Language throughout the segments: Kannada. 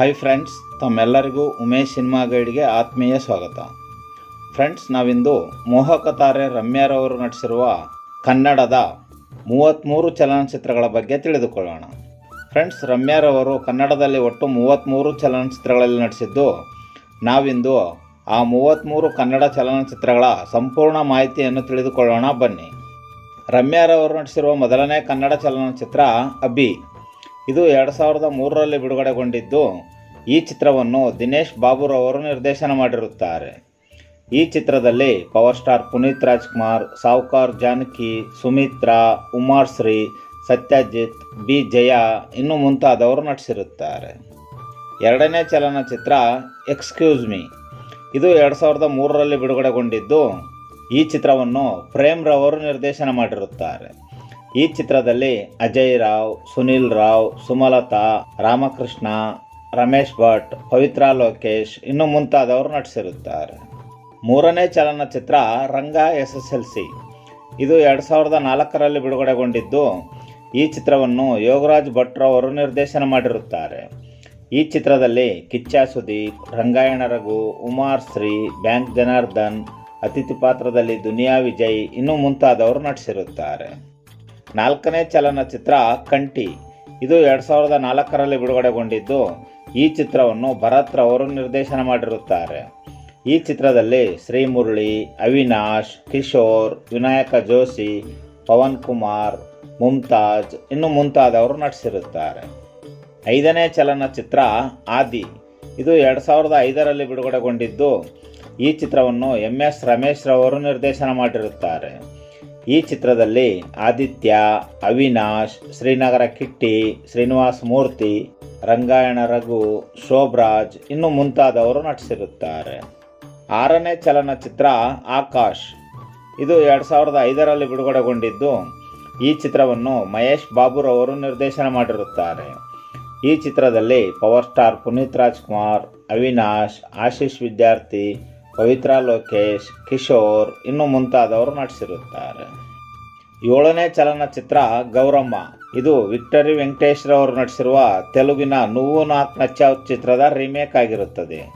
ಹಾಯ್ ಫ್ರೆಂಡ್ಸ್ ತಮ್ಮೆಲ್ಲರಿಗೂ ಉಮೇಶ್ ಸಿನಿಮಾ ಗೈಡ್ಗೆ ಆತ್ಮೀಯ ಸ್ವಾಗತ. ಫ್ರೆಂಡ್ಸ್ ನಾವಿಂದು ಮೋಹಕ ತಾರೆ ರಮ್ಯಾರವರು ನಟಿಸಿರುವ ಕನ್ನಡದ ಮೂವತ್ತ್ಮೂರು ಚಲನಚಿತ್ರಗಳ ಬಗ್ಗೆ ತಿಳಿದುಕೊಳ್ಳೋಣ. ಫ್ರೆಂಡ್ಸ್ ರಮ್ಯಾರವರು ಕನ್ನಡದಲ್ಲಿ ಒಟ್ಟು ಮೂವತ್ತ್ಮೂರು ಚಲನಚಿತ್ರಗಳಲ್ಲಿ ನಟಿಸಿದ್ದು, ನಾವಿಂದು ಆ ಮೂವತ್ತ್ಮೂರು ಕನ್ನಡ ಚಲನಚಿತ್ರಗಳ ಸಂಪೂರ್ಣ ಮಾಹಿತಿಯನ್ನು ತಿಳಿದುಕೊಳ್ಳೋಣ ಬನ್ನಿ. ರಮ್ಯಾರವರು ನಟಿಸಿರುವ ಮೊದಲನೇ ಕನ್ನಡ ಚಲನಚಿತ್ರ ಅಬಿ ಇದು ಎರಡು ಸಾವಿರದ ಮೂರರಲ್ಲಿ ಬಿಡುಗಡೆಗೊಂಡಿದ್ದು ಈ ಚಿತ್ರವನ್ನು ದಿನೇಶ್ ಬಾಬುರವರು ನಿರ್ದೇಶನ ಮಾಡಿರುತ್ತಾರೆ. ಈ ಚಿತ್ರದಲ್ಲಿ power star Puneeth Rajkumar Sowcar Janaki, Sumithra Umashree Sathyajith, B Jaya ಇನ್ನು ಮುಂತಾದವರು ನಟಿಸಿರುತ್ತಾರೆ. ಎರಡನೇ ಚಲನಚಿತ್ರ ಎಕ್ಸ್ಕ್ಯೂಸ್ ಮೀ ಇದು ಎರಡು ಸಾವಿರದ ಮೂರರಲ್ಲಿ ಬಿಡುಗಡೆಗೊಂಡಿದ್ದು ಈ ಚಿತ್ರವನ್ನು ಪ್ರೇಮ್ರವರು ನಿರ್ದೇಶನ ಮಾಡಿರುತ್ತಾರೆ. ಈ ಚಿತ್ರದಲ್ಲಿ ಅಜಯ್ ರಾವ್, ಸುನಿಲ್ ರಾವ್, ಸುಮಲತಾ, ರಾಮಕೃಷ್ಣ, ರಮೇಶ್ ಭಟ್, ಪವಿತ್ರ ಲೋಕೇಶ್ ಇನ್ನು ಮುಂತಾದವರು ನಟಿಸಿರುತ್ತಾರೆ. ಮೂರನೇ ಚಲನಚಿತ್ರ Ranga S S L C. ಇದು ಎರಡು ಸಾವಿರದ ನಾಲ್ಕರಲ್ಲಿ ಬಿಡುಗಡೆಗೊಂಡಿದ್ದು, ಈ ಚಿತ್ರವನ್ನು ಯೋಗರಾಜ್ ಭಟ್ರವರು ನಿರ್ದೇಶನ ಮಾಡಿರುತ್ತಾರೆ. ಈ ಚಿತ್ರದಲ್ಲಿ ಕಿಚ್ಚ ಸುದೀಪ್, ರಂಗಾಯಣ ರಘು, ಉಮಾರ್ ಶ್ರೀ, ಬ್ಯಾಂಕ್ ಜನಾರ್ದನ್, ಅತಿಥಿ ಪಾತ್ರದಲ್ಲಿ ದುನಿಯಾ ವಿಜಯ್ ಇನ್ನೂ ಮುಂತಾದವರು ನಟಿಸಿರುತ್ತಾರೆ. ನಾಲ್ಕನೇ ಚಲನಚಿತ್ರ ಕಂಟಿ ಇದು ಎರಡು ಸಾವಿರದ ನಾಲ್ಕರಲ್ಲಿ ಬಿಡುಗಡೆಗೊಂಡಿದ್ದು. ಈ ಚಿತ್ರವನ್ನು ಭರತ್ ರವರು ನಿರ್ದೇಶನ ಮಾಡಿರುತ್ತಾರೆ. ಈ ಚಿತ್ರದಲ್ಲಿ ಶ್ರೀಮುರಳಿ, ಅವಿನಾಶ್, ಕಿಶೋರ್, ವಿನಾಯಕ ಜೋಶಿ, ಪವನ್ ಕುಮಾರ್ ಮುಮ್ತಾಜ್ ಇನ್ನು ಮುಂತಾದವರು ನಟಿಸಿರುತ್ತಾರೆ. ಐದನೇ ಚಲನಚಿತ್ರ ಆದಿ. ಇದು ಎರಡು ಸಾವಿರದ ಐದರಲ್ಲಿ ಬಿಡುಗಡೆಗೊಂಡಿದ್ದು. ಈ ಚಿತ್ರವನ್ನು ಎಂ ಎಸ್ ರಮೇಶ್ ರವರು ನಿರ್ದೇಶನ ಮಾಡಿರುತ್ತಾರೆ. ಈ ಚಿತ್ರದಲ್ಲಿ ಆದಿತ್ಯ, ಅವಿನಾಶ್, ಶ್ರೀನಗರ ಕಿಟ್ಟಿ, ಶ್ರೀನಿವಾಸ್ ಮೂರ್ತಿ, ರಂಗಾಯಣ ರಘು, ಶೋಭರಾಜ್ ಇನ್ನು ಮುಂತಾದವರು ನಟಿಸಿರುತ್ತಾರೆ. ಆರನೇ ಚಲನಚಿತ್ರ ಆಕಾಶ್. ಇದು ಎರಡು ಸಾವಿರದ ಐದರಲ್ಲಿ ಬಿಡುಗಡೆಗೊಂಡಿದ್ದು, ಈ ಚಿತ್ರವನ್ನು ಮಹೇಶ್ ಬಾಬುರವರು ನಿರ್ದೇಶನ ಮಾಡಿರುತ್ತಾರೆ. ಈ ಚಿತ್ರದಲ್ಲಿ ಪವರ್ ಸ್ಟಾರ್ ಪುನೀತ್ ರಾಜ್ಕುಮಾರ್, ಅವಿನಾಶ್ ಆಶೀಶ್ ವಿದ್ಯಾರ್ಥಿ ಪವಿತ್ರಾ ಲೋಕೇಶ್, ಕಿಶೋರ್ ಇನ್ನು ಮುಂತಾದವರು ನಟಿಸಿರುತ್ತಾರೆ. ಏಳನೇ ಚಲನಚಿತ್ರ ಗೌರಮ್ಮ. ಇದು ವಿಕ್ಟರಿ ವೆಂಕಟೇಶ್ರವರು ನಟಿಸಿರುವ ತೆಲುಗಿನ ನುವ್ವು ನಾಕ್ ನಚ್ಚ ಚಿತ್ರದ ರೀಮೇಕ್ ಆಗಿರುತ್ತದೆ.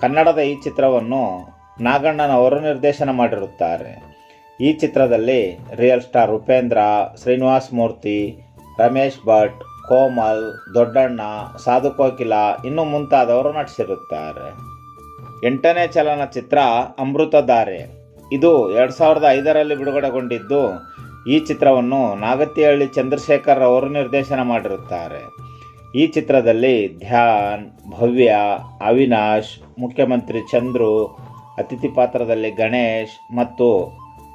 ಕನ್ನಡದ ಈ ಚಿತ್ರವನ್ನು ನಾಗಣ್ಣನವರು ನಿರ್ದೇಶನ ಮಾಡಿರುತ್ತಾರೆ. ಈ ಚಿತ್ರದಲ್ಲಿ ರಿಯಲ್ ಸ್ಟಾರ್ ಉಪೇಂದ್ರ, ಶ್ರೀನಿವಾಸ್ ಮೂರ್ತಿ, ರಮೇಶ್ ಭಟ್, ಕೋಮಲ್, ದೊಡ್ಡಣ್ಣ, ಸಾಧು ಕೋಕಿಲ ಇನ್ನೂ ಮುಂತಾದವರು ನಟಿಸಿರುತ್ತಾರೆ. ಎಂಟನೇ ಚಲನಚಿತ್ರ ಅಮೃತಧಾರೆ ಇದು ಎರಡು ಸಾವಿರದ ಐದರಲ್ಲಿ ಬಿಡುಗಡೆಗೊಂಡಿದ್ದು, ಈ ಚಿತ್ರವನ್ನು ನಾಗತಿಹಳ್ಳಿ ಚಂದ್ರಶೇಖರ್ ಅವರು ನಿರ್ದೇಶನ ಮಾಡಿರುತ್ತಾರೆ. ಈ ಚಿತ್ರದಲ್ಲಿ ಧ್ಯಾನ್, ಭವ್ಯ, ಅವಿನಾಶ್, ಮುಖ್ಯಮಂತ್ರಿ ಚಂದ್ರು, ಅತಿಥಿ ಪಾತ್ರದಲ್ಲಿ ಗಣೇಶ್ ಮತ್ತು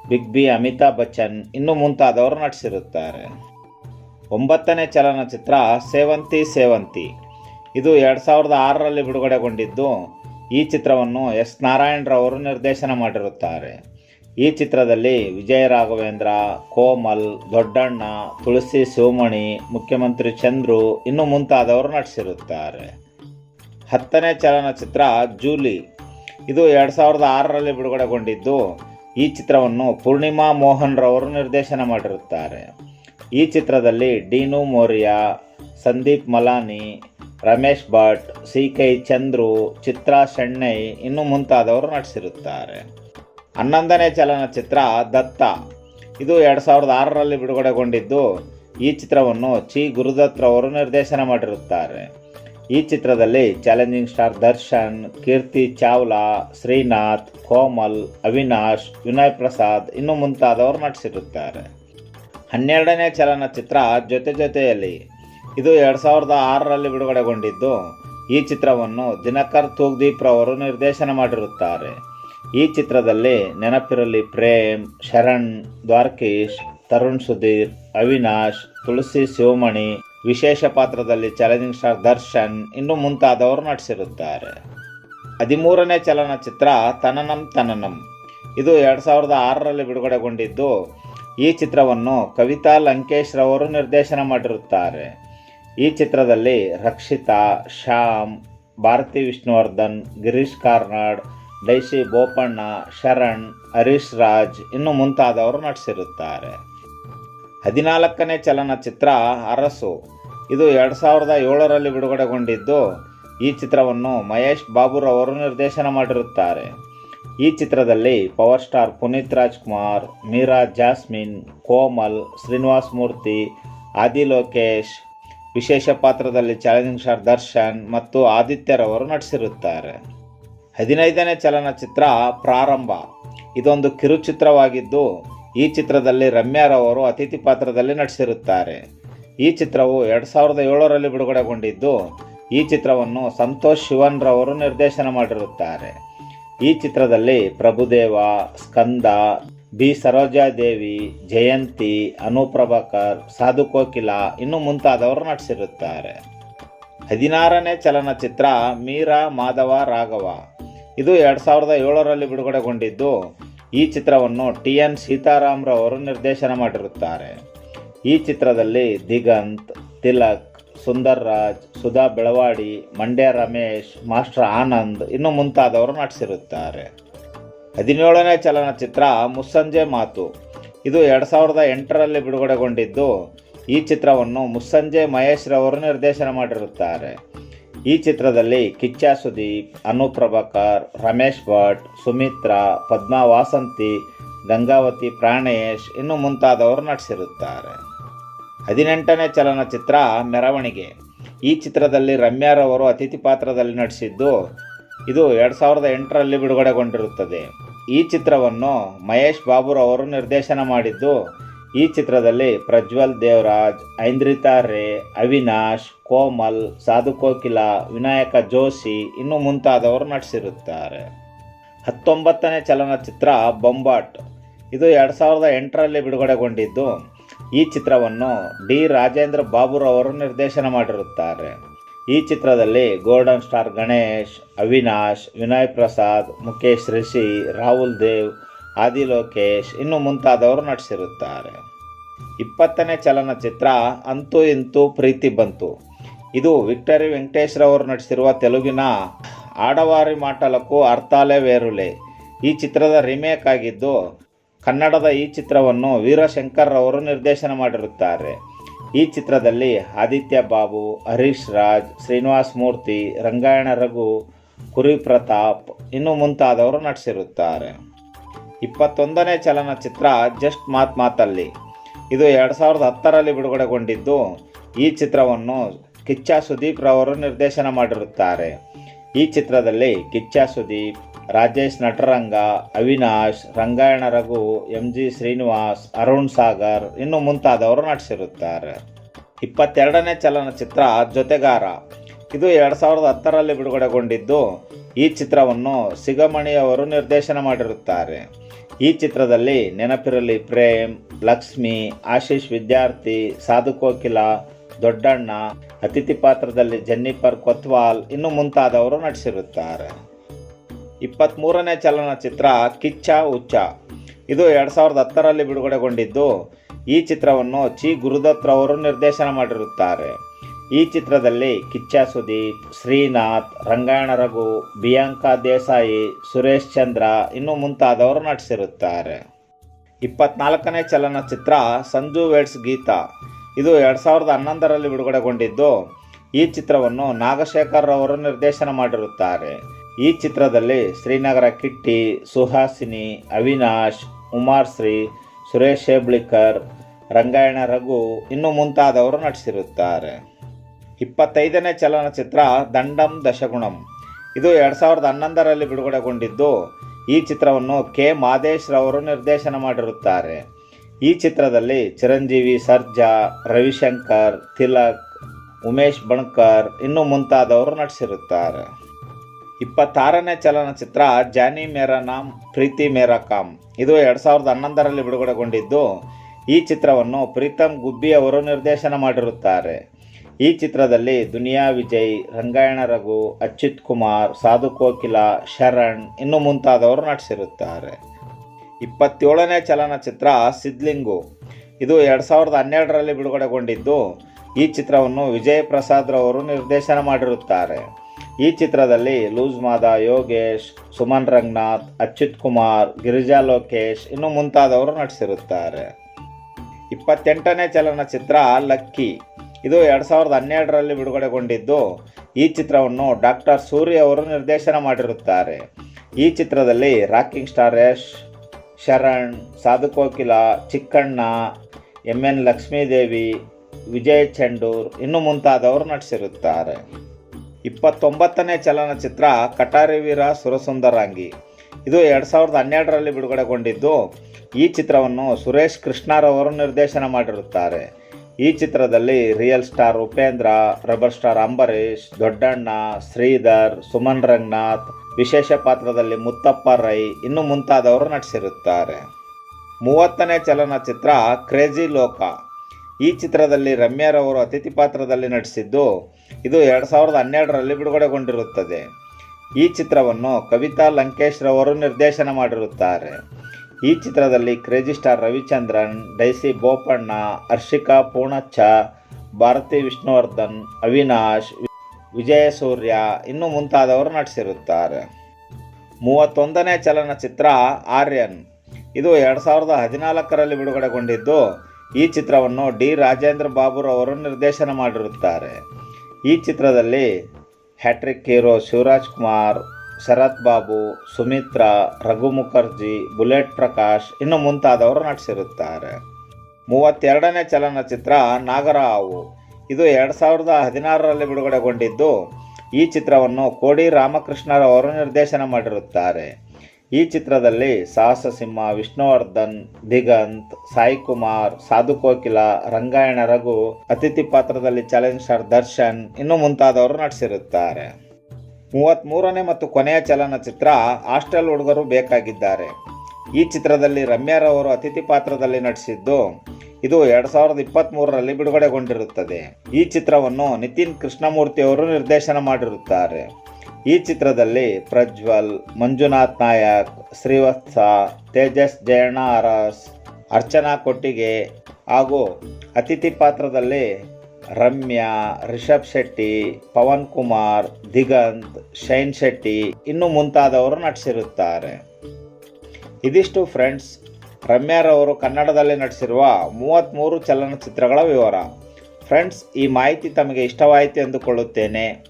ಬಿಗ್ ಬಿ ಅಮಿತಾಬ್ ಬಚ್ಚನ್ ಇನ್ನು ಮುಂತಾದವರು ನಟಿಸಿರುತ್ತಾರೆ. ಒಂಬತ್ತನೇ ಚಲನಚಿತ್ರ ಸೇವಂತಿ ಸೇವಂತಿ. ಇದು ಎರಡು ಸಾವಿರದ ಆರರಲ್ಲಿ ಬಿಡುಗಡೆಗೊಂಡಿದ್ದು ಈ ಚಿತ್ರವನ್ನು ಎಸ್. ನಾರಾಯಣರವರು ನಿರ್ದೇಶನ ಮಾಡಿರುತ್ತಾರೆ. ಈ ಚಿತ್ರದಲ್ಲಿ ವಿಜಯ ರಾಘವೇಂದ್ರ, ಕೋಮಲ್, ದೊಡ್ಡಣ್ಣ, ತುಳಸಿ ಶಿವಮಣಿ ಮುಖ್ಯಮಂತ್ರಿ ಚಂದ್ರು ಇನ್ನು ಮುಂತಾದವರು ನಟಿಸಿರುತ್ತಾರೆ. ಹತ್ತನೇ ಚಲನಚಿತ್ರ ಜೂಲಿ. ಇದು ಎರಡು ಸಾವಿರದ ಆರರಲ್ಲಿ ಬಿಡುಗಡೆಗೊಂಡಿದ್ದು ಈ ಚಿತ್ರವನ್ನು ಪೂರ್ಣಿಮಾ ಮೋಹನ್ ರವರು ನಿರ್ದೇಶನ ಮಾಡಿರುತ್ತಾರೆ. ಈ ಚಿತ್ರದಲ್ಲಿ ಡೀನು ಮೋರಿಯಾ, ಸಂದೀಪ್ ಮಲಾನಿ ರಮೇಶ್ ಭಟ್ ಸಿ ಕೈ ಚಂದ್ರು, ಚಿತ್ರಾ ಶೆಣ್ಣೈ ಇನ್ನು ಮುಂತಾದವರು ನಟಿಸಿರುತ್ತಾರೆ. ಹನ್ನೊಂದನೇ ಚಲನಚಿತ್ರ ದತ್ತ. ಇದು ಎರಡು ಸಾವಿರದ ಆರರಲ್ಲಿ ಬಿಡುಗಡೆಗೊಂಡಿದ್ದು ಈ ಚಿತ್ರವನ್ನು ಚಿ. ಗುರುದತ್ ರವರು ನಿರ್ದೇಶನ ಮಾಡಿರುತ್ತಾರೆ. ಈ ಚಿತ್ರದಲ್ಲಿ ಚಾಲೆಂಜಿಂಗ್ ಸ್ಟಾರ್ ದರ್ಶನ್, ಕೀರ್ತಿ ಚಾವ್ಲಾ, ಶ್ರೀನಾಥ್, ಕೋಮಲ್, ಅವಿನಾಶ್, ವಿನಯ್ ಪ್ರಸಾದ್ ಇನ್ನು ಮುಂತಾದವರು ನಟಿಸಿರುತ್ತಾರೆ. ಹನ್ನೆರಡನೇ ಚಲನಚಿತ್ರ ಜೊತೆ ಜೊತೆಯಲ್ಲಿ ಇದು ಎರಡು ಸಾವಿರದ ಆರರಲ್ಲಿ ಬಿಡುಗಡೆಗೊಂಡಿದ್ದು. ಈ ಚಿತ್ರವನ್ನು ದಿನಕರ್ ತೂಗ್ದೀಪ್ ರವರು ನಿರ್ದೇಶನ ಮಾಡಿರುತ್ತಾರೆ. ಈ ಚಿತ್ರದಲ್ಲಿ ನೆನಪಿರಲಿ ಪ್ರೇಮ್, ಶರಣ್, ದ್ವಾರಕೀಶ್, ತರುಣ್ ಸುಧೀರ್, ಅವಿನಾಶ್, ತುಳಸಿ ಶಿವಮಣಿ, ವಿಶೇಷ ಪಾತ್ರದಲ್ಲಿ ಚಾಲೆಂಜಿಂಗ್ ಸ್ಟಾರ್ ದರ್ಶನ್, ಇನ್ನು ಮುಂತಾದವರು ನಟಿಸಿರುತ್ತಾರೆ. ಹದಿಮೂರನೇ ಚಲನಚಿತ್ರ ತನನಂ ತನನಂ. ಇದು ಎರಡು ಸಾವಿರದ ಆರರಲ್ಲಿ ಬಿಡುಗಡೆಗೊಂಡಿದ್ದು. ಈ ಚಿತ್ರವನ್ನು ಕವಿತಾ ಲಂಕೇಶ್ ರವರು ನಿರ್ದೇಶನ ಮಾಡಿರುತ್ತಾರೆ. ಈ ಚಿತ್ರದಲ್ಲಿ ರಕ್ಷಿತಾ, ಶ್ಯಾಮ್, ಭಾರತಿ ವಿಷ್ಣುವರ್ಧನ್, ಗಿರೀಶ್ ಕಾರ್ನಾಡ್, ಡೈಸಿ ಬೋಪಣ್ಣ, ಶರಣ್, ಹರೀಶ್ ರಾಜ್ ಇನ್ನು ಮುಂತಾದವರು ನಟಿಸಿರುತ್ತಾರೆ. ಹದಿನಾಲ್ಕನೇ ಚಲನಚಿತ್ರ ಅರಸು. ಇದು ಎರಡು ಸಾವಿರದ ಏಳರಲ್ಲಿ ಬಿಡುಗಡೆಗೊಂಡಿದ್ದು, ಈ ಚಿತ್ರವನ್ನು ಮಹೇಶ್ ಬಾಬುರವರು ನಿರ್ದೇಶನ ಮಾಡಿರುತ್ತಾರೆ. ಈ ಚಿತ್ರದಲ್ಲಿ ಪವರ್ ಸ್ಟಾರ್ ಪುನೀತ್ ರಾಜ್ಕುಮಾರ್, ಮೀರಾ ಜಾಸ್ಮಿನ್, ಕೋಮಲ್, ಶ್ರೀನಿವಾಸ್ ಮೂರ್ತಿ ಆದಿ ಲೋಕೇಶ್ ವಿಶೇಷ ಪಾತ್ರದಲ್ಲಿ ಚಾಲೆಂಜಿಂಗ್ ಸ್ಟಾರ್ ದರ್ಶನ್ ಮತ್ತು ಆದಿತ್ಯರವರು ನಟಿಸಿರುತ್ತಾರೆ. ಹದಿನೈದನೇ ಚಲನಚಿತ್ರ ಪ್ರಾರಂಭ. ಇದೊಂದು ಕಿರುಚಿತ್ರವಾಗಿದ್ದು, ಈ ಚಿತ್ರದಲ್ಲಿ ರಮ್ಯಾರವರು ಅತಿಥಿ ಪಾತ್ರದಲ್ಲಿ ನಟಿಸಿರುತ್ತಾರೆ. ಈ ಚಿತ್ರವು ಎರಡು ಸಾವಿರದ ಏಳರಲ್ಲಿ ಬಿಡುಗಡೆಗೊಂಡಿದ್ದು, ಈ ಚಿತ್ರವನ್ನು ಸಂತೋಷ್ ಶಿವನ್ ರವರು ನಿರ್ದೇಶನ ಮಾಡಿರುತ್ತಾರೆ. ಈ ಚಿತ್ರದಲ್ಲಿ ಪ್ರಭುದೇವ, ಸ್ಕಂದ ಬಿ ಸರೋಜಾದೇವಿ, ಜಯಂತಿ, ಅನುಪ್ರಭಾಕರ್ ಸಾಧು ಕೋಕಿಲ ಇನ್ನು ಮುಂತಾದವರು ನಟಿಸಿರುತ್ತಾರೆ. ಹದಿನಾರನೇ ಚಲನಚಿತ್ರ ಮೀರಾ ಮಾಧವ ರಾಘವ. ಇದು ಎರಡು ಸಾವಿರದ ಏಳರಲ್ಲಿ ಬಿಡುಗಡೆಗೊಂಡಿದ್ದು, ಈ ಚಿತ್ರವನ್ನು ಟಿ ಎನ್ ಸೀತಾರಾಮ್ರವರು ನಿರ್ದೇಶನ ಮಾಡಿರುತ್ತಾರೆ. ಈ ಚಿತ್ರದಲ್ಲಿ ದಿಗಂತ್, ತಿಲಕ್ ಸುಂದರ್ ರಾಜ್ ಸುಧಾ ಬೆಳವಾಡಿ, ಮಂಡ್ಯ ರಮೇಶ್, ಮಾಸ್ಟರ್ ಆನಂದ್ ಇನ್ನು ಮುಂತಾದವರು ನಟಿಸಿರುತ್ತಾರೆ. ಹದಿನೇಳನೇ ಚಲನಚಿತ್ರ ಮುಸ್ಸಂಜೆ ಮಾತು. ಇದು ಎರಡು ಸಾವಿರದ ಎಂಟರಲ್ಲಿ ಬಿಡುಗಡೆಗೊಂಡಿದ್ದು, ಈ ಚಿತ್ರವನ್ನು ಮುಸ್ಸಂಜೆ ಮಹೇಶ್ ರವರು ನಿರ್ದೇಶನ ಮಾಡಿರುತ್ತಾರೆ. ಈ ಚಿತ್ರದಲ್ಲಿ ಕಿಚ್ಚ ಸುದೀಪ್, ಅನುಪ್ರಭಾಕರ್, ರಮೇಶ್ ಭಟ್, ಸುಮಿತ್ರಾ, ಪದ್ಮಾ ವಾಸಂತಿ, ಗಂಗಾವತಿ ಪ್ರಾಣೇಶ್ ಇನ್ನು ಮುಂತಾದವರು ನಟಿಸಿರುತ್ತಾರೆ. ಹದಿನೆಂಟನೇ ಚಲನಚಿತ್ರ ಮೆರವಣಿಗೆ. ಈ ಚಿತ್ರದಲ್ಲಿ ರಮ್ಯಾರವರು ಅತಿಥಿ ಪಾತ್ರದಲ್ಲಿ ನಟಿಸಿದ್ದು ಇದು ಎರಡು ಸಾವಿರದ ಎಂಟರಲ್ಲಿ ಬಿಡುಗಡೆಗೊಂಡಿರುತ್ತದೆ. ಈ ಚಿತ್ರವನ್ನು ಮಹೇಶ್ ಬಾಬುರವರು ನಿರ್ದೇಶನ ಮಾಡಿದ್ದು, ಈ ಚಿತ್ರದಲ್ಲಿ ಪ್ರಜ್ವಲ್ ದೇವರಾಜ್, ಐಂದ್ರಿತಾ ರೇ, ಅವಿನಾಶ್, ಕೋಮಲ್, ಸಾಧು ಕೋಕಿಲ, ವಿನಾಯಕ ಜೋಶಿ ಇನ್ನು ಮುಂತಾದವರು ನಟಿಸಿರುತ್ತಾರೆ. ಹತ್ತೊಂಬತ್ತನೇ ಚಲನಚಿತ್ರ ಬೊಂಬಾಟ್. ಇದು ಎರಡು ಸಾವಿರದ ಎಂಟರಲ್ಲಿ ಬಿಡುಗಡೆಗೊಂಡಿದ್ದು, ಈ ಚಿತ್ರವನ್ನು ಡಿ ರಾಜೇಂದ್ರ ಬಾಬುರವರು ನಿರ್ದೇಶನ ಮಾಡಿರುತ್ತಾರೆ. ಈ ಚಿತ್ರದಲ್ಲಿ ಗೋಲ್ಡನ್ ಸ್ಟಾರ್ ಗಣೇಶ್, ಅವಿನಾಶ್, ವಿನಯ್ ಪ್ರಸಾದ್ ಮುಖೇಶ್ ರಿಷಿ, ರಾಹುಲ್ ದೇವ್, ಆದಿ ಲೋಕೇಶ್ ಇನ್ನು ಮುಂತಾದವರು ನಟಿಸಿರುತ್ತಾರೆ. ಇಪ್ಪತ್ತನೇ ಚಲನಚಿತ್ರ ಅಂತೂ ಇಂತೂ ಪ್ರೀತಿ ಬಂತು. ಇದು ವಿಕ್ಟರಿ ವೆಂಕಟೇಶ್ರವರು ನಟಿಸಿರುವ ತೆಲುಗಿನ ಆಡವಾರಿ ಮಾಟಲಕ್ಕೂ ಅರ್ಥಾಲೆ ವೇರುಲೆ ಈ ಚಿತ್ರದ ರಿಮೇಕ್ ಆಗಿದ್ದು ಕನ್ನಡದ ಈ ಚಿತ್ರವನ್ನು ವೀರಶಂಕರ್ ಅವರು ನಿರ್ದೇಶನ ಮಾಡಿರುತ್ತಾರೆ. ಈ ಚಿತ್ರದಲ್ಲಿ ಆದಿತ್ಯ ಬಾಬು, ಹರೀಶ್ ರಾಜ್, ಶ್ರೀನಿವಾಸ್ ಮೂರ್ತಿ, ರಂಗಾಯಣ ರಘು, ಕುರಿ ಪ್ರತಾಪ್ ಇನ್ನು ಮುಂತಾದವರು ನಟಿಸಿರುತ್ತಾರೆ. ಇಪ್ಪತ್ತೊಂದನೇ ಚಲನಚಿತ್ರ ಜಸ್ಟ್ ಮಾತ್ ಮಾತಲ್ಲಿ. ಇದು ಎರಡು ಸಾವಿರದ ಹತ್ತರಲ್ಲಿ ಬಿಡುಗಡೆಗೊಂಡಿದ್ದು ಈ ಚಿತ್ರವನ್ನು ಕಿಚ್ಚ ಸುದೀಪ್ ರವರು ನಿರ್ದೇಶನ ಮಾಡಿರುತ್ತಾರೆ. ಈ ಚಿತ್ರದಲ್ಲಿ ಕಿಚ್ಚ ಸುದೀಪ್ ರಾಜೇಶ್, ನಟರಂಗ, ಅವಿನಾಶ್, ರಂಗಾಯಣ ರಘು ಎಂ ಜಿ ಶ್ರೀನಿವಾಸ್, ಅರುಣ್ ಸಾಗರ್ ಇನ್ನು ಮುಂತಾದವರು ನಟಿಸಿರುತ್ತಾರೆ. ಇಪ್ಪತ್ತೆರಡನೇ ಚಲನಚಿತ್ರ ಜೊತೆಗಾರ. ಇದು ಎರಡು ಸಾವಿರದ ಹತ್ತರಲ್ಲಿ ಬಿಡುಗಡೆಗೊಂಡಿದ್ದು ಈ ಚಿತ್ರವನ್ನು ಸಿಗಮಣಿ ಅವರು ನಿರ್ದೇಶನ ಮಾಡಿರುತ್ತಾರೆ. ಈ ಚಿತ್ರದಲ್ಲಿ ನೆನಪಿರಲಿ ಪ್ರೇಮ್, ಲಕ್ಷ್ಮಿ, ಆಶೀಶ್ ವಿದ್ಯಾರ್ಥಿ, ಸಾಧು ಕೋಕಿಲ, ದೊಡ್ಡಣ್ಣ, ಅತಿಥಿ ಪಾತ್ರದಲ್ಲಿ ಜೆನ್ನಿಫರ್ ಕೊತ್ವಾಲ್ ಇನ್ನು ಮುಂತಾದವರು ನಟಿಸಿರುತ್ತಾರೆ. ಇಪ್ಪತ್ತ್ಮೂರನೇ ಚಲನಚಿತ್ರ ಕಿಚ್ಚ ಉಚ್ಚ ಇದು ಎರಡು ಸಾವಿರದ ಹತ್ತರಲ್ಲಿ ಬಿಡುಗಡೆಗೊಂಡಿದ್ದು, ಈ ಚಿತ್ರವನ್ನು ಚಿ. ಗುರುದತ್ ಅವರು ನಿರ್ದೇಶನ ಮಾಡಿರುತ್ತಾರೆ. ಈ ಚಿತ್ರದಲ್ಲಿ ಕಿಚ್ಚ ಸುದೀಪ್, ಶ್ರೀನಾಥ್, ರಂಗಾಯಣ ರಘು, ಬಿಯಾಂಕಾ ದೇಸಾಯಿ, ಸುರೇಶ್ ಚಂದ್ರ ಇನ್ನು ಮುಂತಾದವರು ನಟಿಸಿರುತ್ತಾರೆ. ಇಪ್ಪತ್ನಾಲ್ಕನೇ ಚಲನಚಿತ್ರ ಸಂಜು ವೇಡ್ಸ್ ಗೀತಾ. ಇದು ಎರಡು ಸಾವಿರದ ಹನ್ನೊಂದರಲ್ಲಿ ಬಿಡುಗಡೆಗೊಂಡಿದ್ದು, ಈ ಚಿತ್ರವನ್ನು ನಾಗಶೇಖರ್ ಅವರು ನಿರ್ದೇಶನ ಮಾಡಿರುತ್ತಾರೆ. ಈ ಚಿತ್ರದಲ್ಲಿ ಶ್ರೀನಗರ ಕಿಟ್ಟಿ, ಸುಹಾಸಿನಿ, ಅವಿನಾಶ್ ಉಮಾರ್ಶ್ರೀ ಸುರೇಶ್ ಹೆಬ್ಳಿಕರ್, ರಂಗಾಯಣ ರಘು ಇನ್ನು ಮುಂತಾದವರು ನಟಿಸಿರುತ್ತಾರೆ. ಇಪ್ಪತ್ತೈದನೇ ಚಲನಚಿತ್ರ ದಂಡಂ ದಶಗುಣಂ. ಇದು ಎರಡು ಸಾವಿರದ ಹನ್ನೊಂದರಲ್ಲಿ ಬಿಡುಗಡೆಗೊಂಡಿದ್ದು, ಈ ಚಿತ್ರವನ್ನು ಕೆ. ಮಾದೇಶ್ ರವರು ನಿರ್ದೇಶನ ಮಾಡಿರುತ್ತಾರೆ. ಈ ಚಿತ್ರದಲ್ಲಿ ಚಿರಂಜೀವಿ, ಸರ್ಜಾ, ರವಿಶಂಕರ್, ತಿಲಕ್, ಉಮೇಶ್ ಬಣ್ಕರ್ ಇನ್ನು ಮುಂತಾದವರು ನಟಿಸಿರುತ್ತಾರೆ. ಇಪ್ಪತ್ತಾರನೇ ಚಲನಚಿತ್ರ ಜಾನಿ ಮೇರಾ ನಾಮ್, ಪ್ರೀತಿ ಮೇರಾ ಕಾಮ್. ಇದು ಎರಡು ಸಾವಿರದ ಹನ್ನೊಂದರಲ್ಲಿ ಬಿಡುಗಡೆಗೊಂಡಿದ್ದು, ಈ ಚಿತ್ರವನ್ನು ಪ್ರೀತಮ್ ಗುಬ್ಬಿ ಅವರು ನಿರ್ದೇಶನ ಮಾಡಿರುತ್ತಾರೆ. ಈ ಚಿತ್ರದಲ್ಲಿ ದುನಿಯಾ ವಿಜಯ್, ರಂಗಾಯಣ ರಘು, ಅಚ್ಯುತ್ ಕುಮಾರ್, ಸಾಧು ಕೋಕಿಲ, ಶರಣ್ ಇನ್ನು ಮುಂತಾದವರು ನಟಿಸಿರುತ್ತಾರೆ. ಇಪ್ಪತ್ತೇಳನೇ ಚಲನಚಿತ್ರ ಸಿದ್ಲಿಂಗು. ಇದು ಎರಡು ಸಾವಿರದ ಹನ್ನೆರಡರಲ್ಲಿ ಬಿಡುಗಡೆಗೊಂಡಿದ್ದು, ಈ ಚಿತ್ರವನ್ನು ವಿಜಯ್ ಪ್ರಸಾದ್ರವರು ನಿರ್ದೇಶನ ಮಾಡಿರುತ್ತಾರೆ. ಈ ಚಿತ್ರದಲ್ಲಿ ಲೂಸ್ ಮಾದ, ಯೋಗೇಶ್, ಸುಮನ್ ರಂಗನಾಥ್, ಅಚ್ಯುತ್ ಕುಮಾರ್, ಗಿರಿಜಾ ಲೋಕೇಶ್ ಇನ್ನು ಮುಂತಾದವರು ನಟಿಸಿರುತ್ತಾರೆ. ಇಪ್ಪತ್ತೆಂಟನೇ ಚಲನಚಿತ್ರ ಲಕ್ಕಿ. ಇದು ಎರಡು ಸಾವಿರದ ಹನ್ನೆರಡರಲ್ಲಿ ಬಿಡುಗಡೆಗೊಂಡಿದ್ದು ಈ ಚಿತ್ರವನ್ನು ಡಾಕ್ಟರ್ ಸೂರ್ಯ ಅವರು ನಿರ್ದೇಶನ ಮಾಡಿರುತ್ತಾರೆ. ಈ ಚಿತ್ರದಲ್ಲಿ rocking star Yash, Sharan Sadhu Kokila Chikkanna M N Lakshmidevi, Vijay Chandur ಇನ್ನು ಮುಂತಾದವರು ನಟಿಸಿರುತ್ತಾರೆ. ಇಪ್ಪತ್ತೊಂಬತ್ತನೇ ಚಲನಚಿತ್ರ ಕಟಾರಿ ವೀರ ಸುರಸುಂದರಾಂಗಿ. ಇದು ಎರಡು ಸಾವಿರದ ಹನ್ನೆರಡರಲ್ಲಿ ಬಿಡುಗಡೆಗೊಂಡಿದ್ದು, ಈ ಚಿತ್ರವನ್ನು ಸುರೇಶ್ ಕೃಷ್ಣರವರು ನಿರ್ದೇಶನ ಮಾಡಿರುತ್ತಾರೆ. ಈ ಚಿತ್ರದಲ್ಲಿ real star Upendra, rubber star Ambareesh, Doddanna, Sridhar, Suman Ranganath, ವಿಶೇಷ ಪಾತ್ರದಲ್ಲಿ ಮುತ್ತಪ್ಪ ರೈ ಇನ್ನು ಮುಂತಾದವರು ನಟಿಸಿರುತ್ತಾರೆ. ಮೂವತ್ತನೇ ಚಲನಚಿತ್ರ ಕ್ರೇಜಿ ಲೋಕ. ಈ ಚಿತ್ರದಲ್ಲಿ ರಮ್ಯಾರವರು ಅತಿಥಿ ಪಾತ್ರದಲ್ಲಿ ನಟಿಸಿದ್ದು ಇದು ಎರಡು ಸಾವಿರದ ಹನ್ನೆರಡರಲ್ಲಿ ಬಿಡುಗಡೆಗೊಂಡಿರುತ್ತದೆ. ಈ ಚಿತ್ರವನ್ನು ಕವಿತಾ ಲಂಕೇಶ್ ರವರು ನಿರ್ದೇಶನ ಮಾಡಿರುತ್ತಾರೆ. ಈ ಚಿತ್ರದಲ್ಲಿ ಕ್ರೇಜಿ ಸ್ಟಾರ್ ರವಿಚಂದ್ರನ್, ಡೈಸಿ ಬೋಪಣ್ಣ, ಹರ್ಷಿಕಾ ಪೂರ್ಣಚ್ಚ, ಭಾರತಿ ವಿಷ್ಣುವರ್ಧನ್, ಅವಿನಾಶ್ ವಿಜಯ ಸೂರ್ಯ ಇನ್ನು ಮುಂತಾದವರು ನಟಿಸಿರುತ್ತಾರೆ. ಮೂವತ್ತೊಂದನೇ ಚಲನಚಿತ್ರ ಆರ್ಯನ್. ಇದು ಎರಡು ಸಾವಿರದ ಹದಿನಾಲ್ಕರಲ್ಲಿ ಬಿಡುಗಡೆಗೊಂಡಿದ್ದು ಈ ಚಿತ್ರವನ್ನು ಡಿ ರಾಜೇಂದ್ರ ಬಾಬುರವರು ನಿರ್ದೇಶನ ಮಾಡಿರುತ್ತಾರೆ. ಈ ಚಿತ್ರದಲ್ಲಿ hat trick hero Shivaraj Kumar, Sharath Babu, Sumithra, Raghu Mukherjee, bullet Prakash ಇನ್ನು ಮುಂತಾದವರು ನಟಿಸಿರುತ್ತಾರೆ. ಮೂವತ್ತೆರಡನೇ ಚಲನಚಿತ್ರ ನಾಗರಾವು ಇದು ಎರಡು ಸಾವಿರದ ಹದಿನಾರರಲ್ಲಿ ಬಿಡುಗಡೆಗೊಂಡಿದ್ದು ಈ ಚಿತ್ರವನ್ನು ಕೋಡಿ ರಾಮಕೃಷ್ಣರವರು ನಿರ್ದೇಶನ ಮಾಡಿರುತ್ತಾರೆ. ಈ ಚಿತ್ರದಲ್ಲಿ ಸಾಹಸ ಸಿಂಹ ವಿಷ್ಣುವರ್ಧನ್, ದಿಗಂತ್ ಸಾಯಿ ಕುಮಾರ್ ಸಾಧು ಕೋಕಿಲ ರಂಗಾಯಣ ರಘು, ಅತಿಥಿ ಪಾತ್ರದಲ್ಲಿ ಚಾಲೆಂಜ್ ಸ್ಟಾರ್ ದರ್ಶನ್ ಇನ್ನು ಮುಂತಾದವರು ನಟಿಸಿರುತ್ತಾರೆ. ಮೂವತ್ತ್ಮೂರನೇ ಮತ್ತು ಕೊನೆಯ ಚಲನಚಿತ್ರ ಹಾಸ್ಟೆಲ್ ಹುಡುಗರು ಬೇಕಾಗಿದ್ದಾರೆ. ಈ ಚಿತ್ರದಲ್ಲಿ ರಮ್ಯಾರವರು ಅತಿಥಿ ಪಾತ್ರದಲ್ಲಿ ನಟಿಸಿದ್ದು ಇದು ಎರಡು ಸಾವಿರದ ಇಪ್ಪತ್ತ್ಮೂರರಲ್ಲಿ ಬಿಡುಗಡೆಗೊಂಡಿರುತ್ತದೆ. ಈ ಚಿತ್ರವನ್ನು ನಿತಿನ್ ಕೃಷ್ಣಮೂರ್ತಿ ಅವರು ನಿರ್ದೇಶನ ಮಾಡಿರುತ್ತಾರೆ. ಈ ಚಿತ್ರದಲ್ಲಿ ಪ್ರಜ್ವಲ್, ಮಂಜುನಾಥ್ ನಾಯಕ್, ಶ್ರೀವತ್ಸ, ತೇಜಸ್ ಜಯಣ್ಣ ಅರಸ್ ಅರ್ಚನಾ ಕೊಟ್ಟಿಗೆ ಹಾಗೂ ಅತಿಥಿ ಪಾತ್ರದಲ್ಲಿ ರಮ್ಯಾ, ರಿಷಬ್ ಶೆಟ್ಟಿ, ಪವನ್ ಕುಮಾರ್, ದಿಗಂತ್, ಶೈನ್ ಶೆಟ್ಟಿ ಇನ್ನು ಮುಂತಾದವರು ನಟಿಸಿರುತ್ತಾರೆ. ಇದಿಷ್ಟು ಫ್ರೆಂಡ್ಸ್, ರಮ್ಯಾರವರು ಕನ್ನಡದಲ್ಲಿ ನಟಿಸಿರುವ ಮೂವತ್ತ್ಮೂರು ಚಲನಚಿತ್ರಗಳ ವಿವರ. ಫ್ರೆಂಡ್ಸ್, ಈ ಮಾಹಿತಿ ತಮಗೆ ಇಷ್ಟವಾಯಿತು ಎಂದುಕೊಳ್ಳುತ್ತೇನೆ.